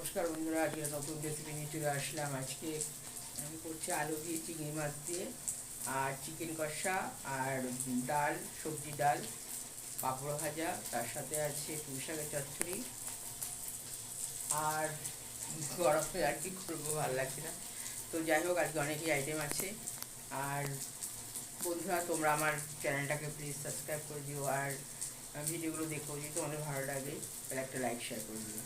নমস্কার বন্ধুরা, আজকে নতুন রেসিপি নিয়ে চলে আসলাম। আজকে আমি করছি আলু দিয়ে চিংড়ি মাছ দিয়ে, আর চিকেন কষা, আর ডাল, সবজি ডাল, পাঁপড় ভাজা, তার সাথে আছে পুঁই শাকের চচ্চড়ি। আর গরমে আর কি করব, ভালো লাগছে না। তো যাই হোক, আজকে অনেকই আইটেম আছে। আর বন্ধুরা, তোমরা আমার চ্যানেলটাকে প্লিজ সাবস্ক্রাইব করে দিও, আর ভিডিওগুলো দেখো, যদি তোমাদের ভালো লাগে, তাহলে একটা লাইক শেয়ার করে দিও।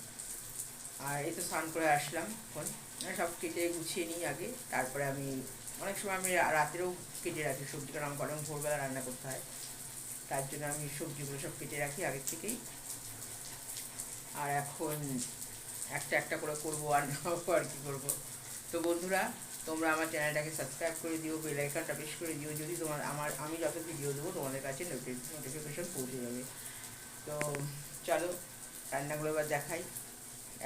আর এই তো স্নান করে আসলাম এখন। সব কেটে গুছিয়ে নিই আগে। তারপরে আমি, অনেক সময় আমি রাতেও কেটে রাখি সবজি, কারণ আমার গরম ভোরবেলা রান্না করতে হয়। তার জন্য আমি সবজিগুলো সব কেটে রাখি আগের থেকেই। আর এখন একটা একটা করে করব আর নাও আর কি করব। তো বন্ধুরা, তোমরা আমার চ্যানেলটাকে সাবস্ক্রাইব করে দিও, বেল আইকনটা প্রেস করে দিও। যদি তোমার, আমার, আমি যত ভিডিও দেবো, তোমাদের কাছে নোটিফিকেশন পৌঁছে যাবে। তো চলো, রান্নাগুলো এবার দেখাই।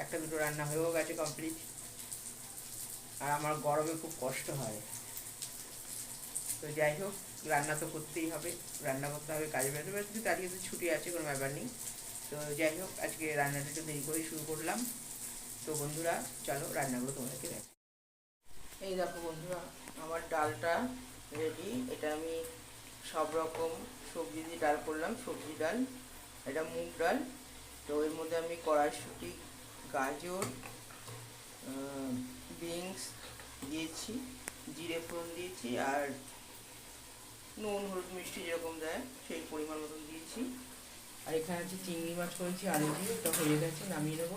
একটা দুটো রান্না হয়েও গেছে কমপ্লিট আর আমার গরমে খুব কষ্ট হয়। তো যাই হোক, রান্না তো করতেই হবে। রান্না করতে হবে, কাজে বেরোতে হবে কিন্তু আজকে তো ছুটি আছে, কোনো ব্যাপার নেই। তো যাই হোক, আজকে রান্নাটা একটু দেরি করেই শুরু করলাম। তো বন্ধুরা, চলো রান্নাগুলো তোমাদেরকে দেখ এই দেখো বন্ধুরা, আমার ডালটা রেডি এটা আমি সব রকম সবজি দিয়ে ডাল করলাম, সবজি ডাল, এটা মুগ ডাল। তো এর মধ্যে আমি কড়াইশুঁটি গাজর বিনস দিয়েছি, জিরে ফোড়ন দিয়েছি আর নুন, হলুদ, মিষ্টি যেরকম দেয় সেই পরিমাণ মতন দিয়েছি। আর এখানে আছে চিংড়ি মাছ করেছি, আলু দিয়ে, ওটা হয়ে গেছে, নামিয়ে নেব।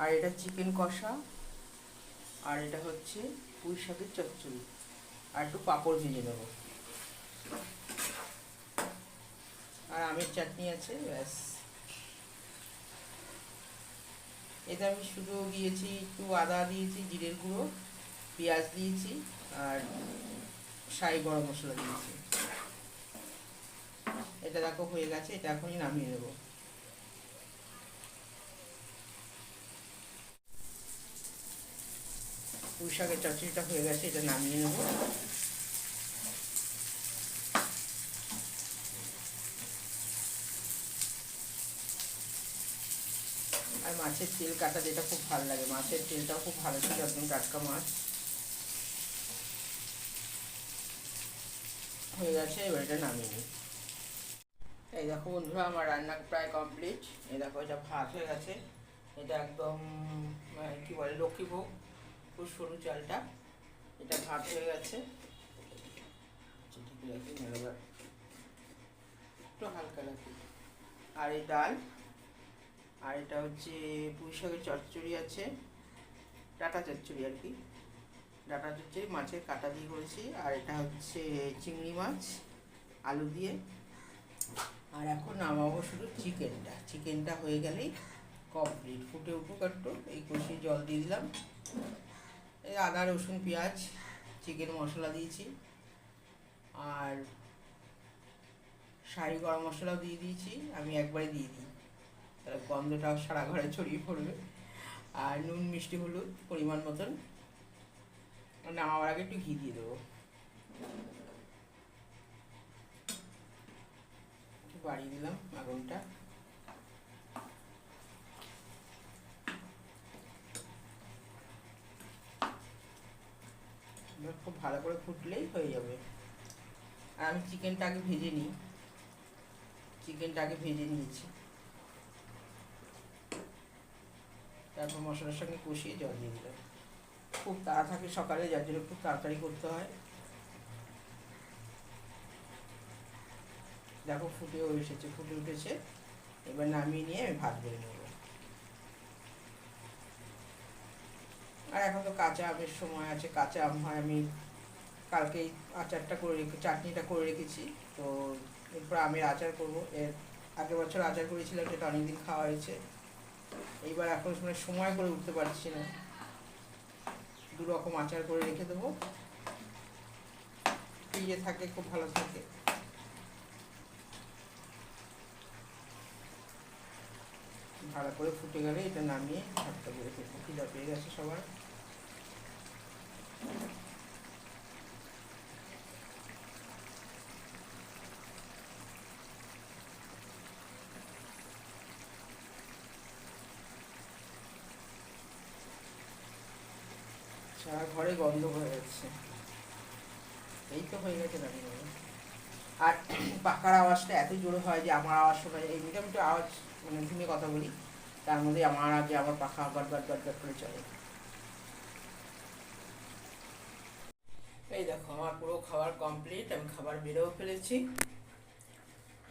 আর এটা চিকেন কষা, আর এটা হচ্ছে পুঁই শাকের চচ্চড়ি। আর একটু পাঁপড় ভেজে নেব। আর আমের চাটনি আছে, ব্যাস। এতে আমি শুধু দিয়েছি, একটু আদা দিয়েছি, জিরের গুঁড়ো, পেঁয়াজ দিয়েছি, আর সাই গরম মশলা দিয়েছি। এটা দেখো হয়ে গেছে, এটা এখনই নামিয়ে নেব পুঁই শাকের চচ্চড়িটা হয়ে গেছে, এটা নামিয়ে নেব। আর মাছের তেল কাটা যেটা খুব ভালো লাগে, মাছের তেলটাও খুব ভালো ছিল একদম টাটকা মাছ। হয়ে গেছে, এবার এটা নামিয়ে নিই। এই দেখো বন্ধুরা, আমার রান্না প্রায় কমপ্লিট এই দেখো, এটা ভাত হয়ে গেছে। এটা একদম মানে কী বলে লক্ষ্মীভোগ খুব সরু চালটা। এটা ভাত হয়ে গেছে। একটু হালকা রাখি আর এই ডাল আর এটা হচ্ছে পুঁই শাকের চচ্চড়ি আছে, ডাটা চচ্চড়ি আর কি। ডাটা চচ্চড়ি, মাছের কাটা দিয়ে করেছি। আর এটা হচ্ছে চিংড়ি মাছ, আলু দিয়ে। আর এখন নামাবো শুধু চিকেনটা। চিকেনটা হয়ে গেলেই কমপ্লিট ফুটে উঠুক একটু, এই কষিয়ে জল দিয়ে দিলাম। এই আদা, রসুন, পেঁয়াজ, চিকেন মশলা দিয়েছি। আর শাড়ি গরম মশলাও দিয়ে দিয়েছি। আমি একবারে দিয়ে দিই। তাহলে গন্ধটাও সারা ঘরে ছড়িয়ে পড়বে। আর নুন, মিষ্টি, হলুদ পরিমাণ মতন। নামাবার আগে একটু ঘি দিয়ে দেবো। বাড়িয়ে দিলাম আগুনটা। খুব ভালো করে ফুটলেই হয়ে যাবে। আর আমি চিকেনটা আগে ভেজে নিই। চিকেনটা আগে ভেজে নিয়েছি। তারপর মশলার সঙ্গে কষিয়ে জল দিয়ে দিলাম। খুব তাড়া থাকে সকালে, যার জন্য খুব তাড়াতাড়ি করতে হয়। দেখো ফুটেও এসেছে, ফুটে উঠেছে। এবার নামিয়ে নিয়ে আমি ভাত বেড়ে নেব। আর এখন তো কাঁচা আমের সময় আছে, কাঁচা আম হয়, আমি কালকেই আচারটা করে রেখে, চাটনিটা করে রেখেছি। তো এরপর আমের আচার করব। এর আগের বছর আচার করেছিলাম, সেটা অনেকদিন খাওয়া হয়েছে। এইবার এখন মানে সময় করে উঠতে পারছি না। দু রকম আচার করে রেখে দেবো। ফ্রিজে থাকে, খুব ভালো থাকে। ভালো করে ফুটে গেলে এটা নামিয়ে ভাতটা বেড়ে ফেলব। খিদা পেয়ে গেছে সবার। সারা ঘরে গন্ধ হয়ে যাচ্ছে। এই তো হয়ে গেছে দাঁড়িয়ে। আর পাকার আওয়াজটা এত জোরে হয় যে আমার আওয়াজ শোনা যায়। আমি একটু আওয়াজ মানে ধুমে কথা বলি, তার মধ্যে আমার আগে আমার পাখা গট গট গট গট করে চলে। এই দেখো, আমার পুরো খাবার কমপ্লিট আমি খাবার বেড়েও ফেলেছি।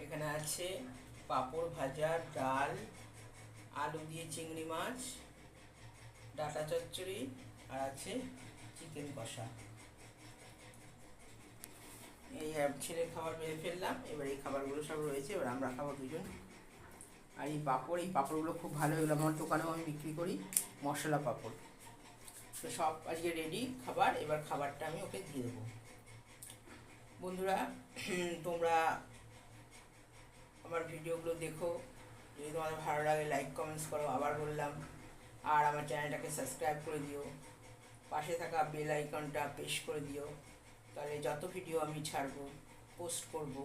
এখানে আছে পাঁপড় ভাজা, ডাল, আলু দিয়ে চিংড়ি মাছ, ডাটা চচ্চড়ি আর আছে চিকেন কষা। এই আহ, ছেলের খাবার বেড়ে ফেললাম এবার এই খাবারগুলো সব রয়েছে এবার আমরা খাব দুজন। আর এই পাঁপড় এই পাঁপড়গুলো খুব ভালো এগুলো আমার দোকানেও আমি বিক্রি করি মশলা পাঁপড়। তো সব আজকে রেডি খাবার এবার খাবারটা আমি ওকে দিয়ে দেবো। বন্ধুরা তোমরা আমার ভিডিওগুলো দেখো যদি তোমাদের ভালো লাগে লাইক কমেন্টস করো আবার বললাম। আর আমার চ্যানেলটাকে সাবস্ক্রাইব করে দিও। পাশে থাকা বেল আইকনটা প্রেস করে দিও। তাহলে যত ভিডিও আমি ছাড়বো পোস্ট করব,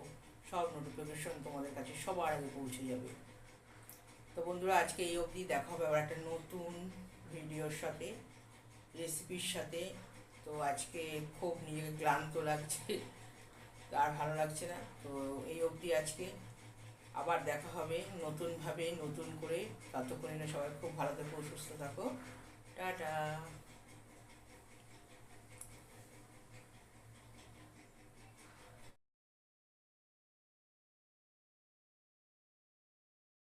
সব নোটিফিকেশন তোমাদের কাছে সবার আগে পৌঁছে যাবে। তো বন্ধুরা, আজকে এই অবধি দেখা হবে আবার একটা নতুন ভিডিওর সাথে রেসিপির সাথে। তো আজকে খুব নিজেকে ক্লান্ত লাগছে আর ভালো লাগছে না। তো এই অবধি আজকে আবার দেখা হবে নতুনভাবে, নতুন করে। ততক্ষণে সবাই খুব ভালো থেকো, সুস্থ থাকো। টাটা!